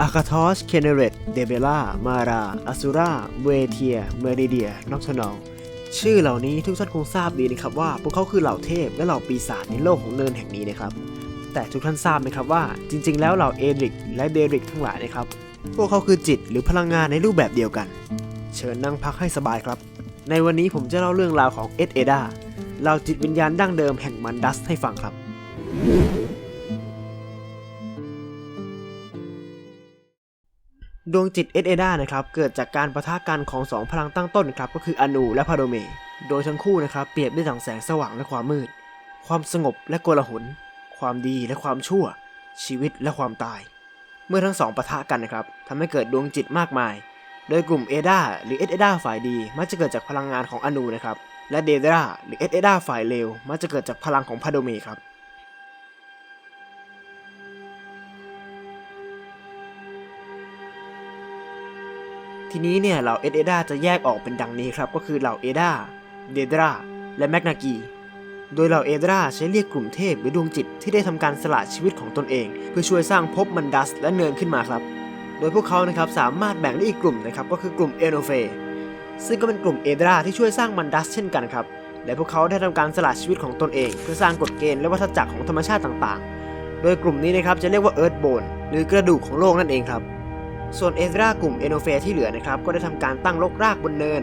อาคาทอส เคเนเรตเดเบล่า มาราอสุราเวเทีย เมริเดีย นอกทนอง ชื่อเหล่านี้ทุกท่านคงทราบดีนะครับว่า พวกเขาคือเหล่าเทพและเหล่าปีศาจในโลกของเนินแห่งนี้นะครับ แต่ทุกท่านทราบไหมครับว่า จริง ๆ แล้วเหล่าเอริกและเดริกทั้งหลายนะครับ พวกเขาคือจิตหรือพลังงานในรูปแบบเดียวกัน เชิญนั่งพักให้สบายครับ ในวันนี้ผมจะเล่าเรื่องราวของเอสเอดาเหล่าจิตวิญญาณดั้งเดิมแห่งมันดัสให้ฟังครับ ดวงจิตเอสเอดานะครับเกิดจากการประทะกันของสองพลังตั้งต้นครับก็คืออนูและพาโดเม โดยทั้งคู่นะครับเปรียบได้ดังแสงสว่างและความมืด ความสงบและโกลาหล ความดีและความชั่ว ชีวิตและความตาย เมื่อทั้งสองปะทะกันนะครับทำให้เกิดดวงจิตมากมาย โดยกลุ่มเอดาหรือเอสเอดาฝ่ายดีมักจะเกิดจากพลังงานของอนูนะครับและเดดราหรือเอสเอดาฝ่ายเลวมักจะเกิดจากพลังของพาโดเมครับ ทีนี้เนี่ยเหล่าเอเอดาจะแยกออกเป็นดังนี้ครับก็คือเหล่าเอดาเดดราและแมกนากีโดยเหล่าเอดราใช้เรียกกลุ่มเทพหรือดวงจิตที่ได้ทำการสละชีวิตของตนเอง เพื่อช่วยสร้างภพมันดัสและเนินขึ้นมาครับ โดยพวกเขานะครับสามารถแบ่งได้อีกกลุ่มนะครับก็คือกลุ่มเอโนเฟซึ่งก็เป็นกลุ่มเอดราที่ช่วยสร้างมันดัสเช่นกันครับและพวกเขาได้ทำการสละชีวิตของตนเอง เพื่อสร้างกฎเกณฑ์และวัฏจักรของธรรมชาติต่างๆ โดยกลุ่มนี้นะครับจะเรียกว่าเอิร์ธโบนหรือกระดูกของโลกนั่นเองครับ ส่วนเอซรากลุ่มเอโนเฟที่เหลือนะครับก็ได้ทำการตั้งรกรากบนเนิน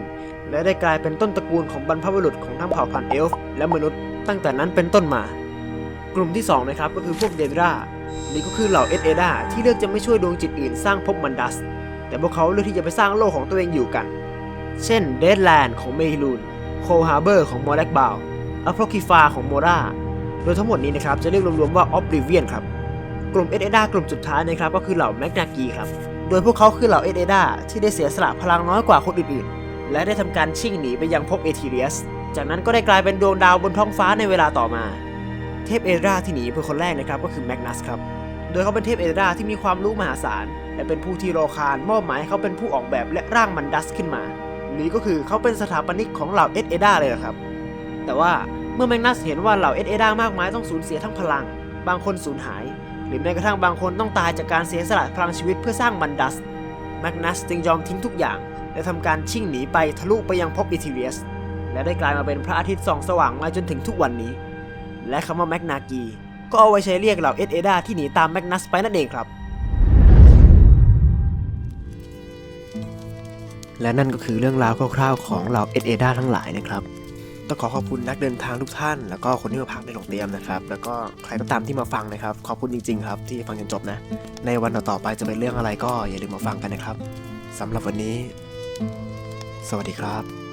และได้กลายเป็นต้นตระกูลของบรรพบุรุษของทั้งเผ่าพันธุ์เอลฟ์และมนุษย์ตั้งแต่นั้นเป็นต้นมา กลุ่มที่สองนะครับก็คือพวกเดนรานี่ก็คือเหล่าเอสเอดาที่เลือกจะไม่ช่วยดวงจิตอื่นสร้างภพมันดัส แต่พวกเขาเลือกที่จะไปสร้างโลกของตัวเองอยู่กัน เช่นเดดแลนด์ของเมฮิลูนโคฮาเบอร์ของมอร์แลกบาวอโพคิฟาของโมราโดยทั้งหมดนี้นะครับจะเรียกรวมๆว่าออฟริเวียนครับกลุ่มเอสเอดากลุ่มสุดท้ายนะครับก็คือเหล่าแมกนากีครับ โดยพวกเขาคือเหล่าเอเดดาที่ได้เสียสละพลังน้อยกว่าคนอื่นๆ และได้ทำการชิ่งหนีไปยังภพเอทีเรียส จากนั้นก็ได้กลายเป็นดวงดาวบนท้องฟ้าในเวลาต่อมา เทพเอเดราที่หนีเป็นคนแรกนะครับก็คือแมกนัสครับ โดยเขาเป็นเทพเอเดราที่มีความรู้มหาศาล และเป็นผู้ที่โรคานมอบหมายให้เขาเป็นผู้ออกแบบและร่างมันดัสขึ้นมา หรือก็คือเขาเป็นสถาปนิกของเหล่าเอเดดาเลยครับ แต่ว่าเมื่อแมกนัสเห็นว่าเหล่าเอเดดามากมายต้องสูญเสียทั้งพลัง บางคนสูญหาย รือแม้กระทั่งบางคนต้องตายจากการเสียสละพลังชีวิตเพื่อสร้างมันดัสแมกนัสจึงยอมทิ้งทุกอย่าง และทำการชิ่งหนีไปทะลุไปยังภพอิทิเลียส และได้กลายมาเป็นพระอาทิตย์ส่องสว่างมาจนถึงทุกวันนี้ และคำว่าแมกนากี ก็เอาไว้ใช้เรียกเหล่าเอสเอดาที่หนีตามแมกนัสไปนั่นเองครับ และนั่นก็คือเรื่องราวคร่าวๆของเหล่าเอสเอดาทั้งหลายนะครับ ต้องขอขอบคุณนักเดินทางทุกท่าน แล้วก็คนที่มาพักในโรงเตรียมนะครับ แล้วก็ใครก็ตามที่มาฟังนะครับ ขอบคุณจริงๆครับ ที่ฟังจนจบนะ ในวันต่อๆไปจะเป็นเรื่องอะไรก็อย่าลืมมาฟังกันนะครับสำหรับวันนี้ สวัสดีครับ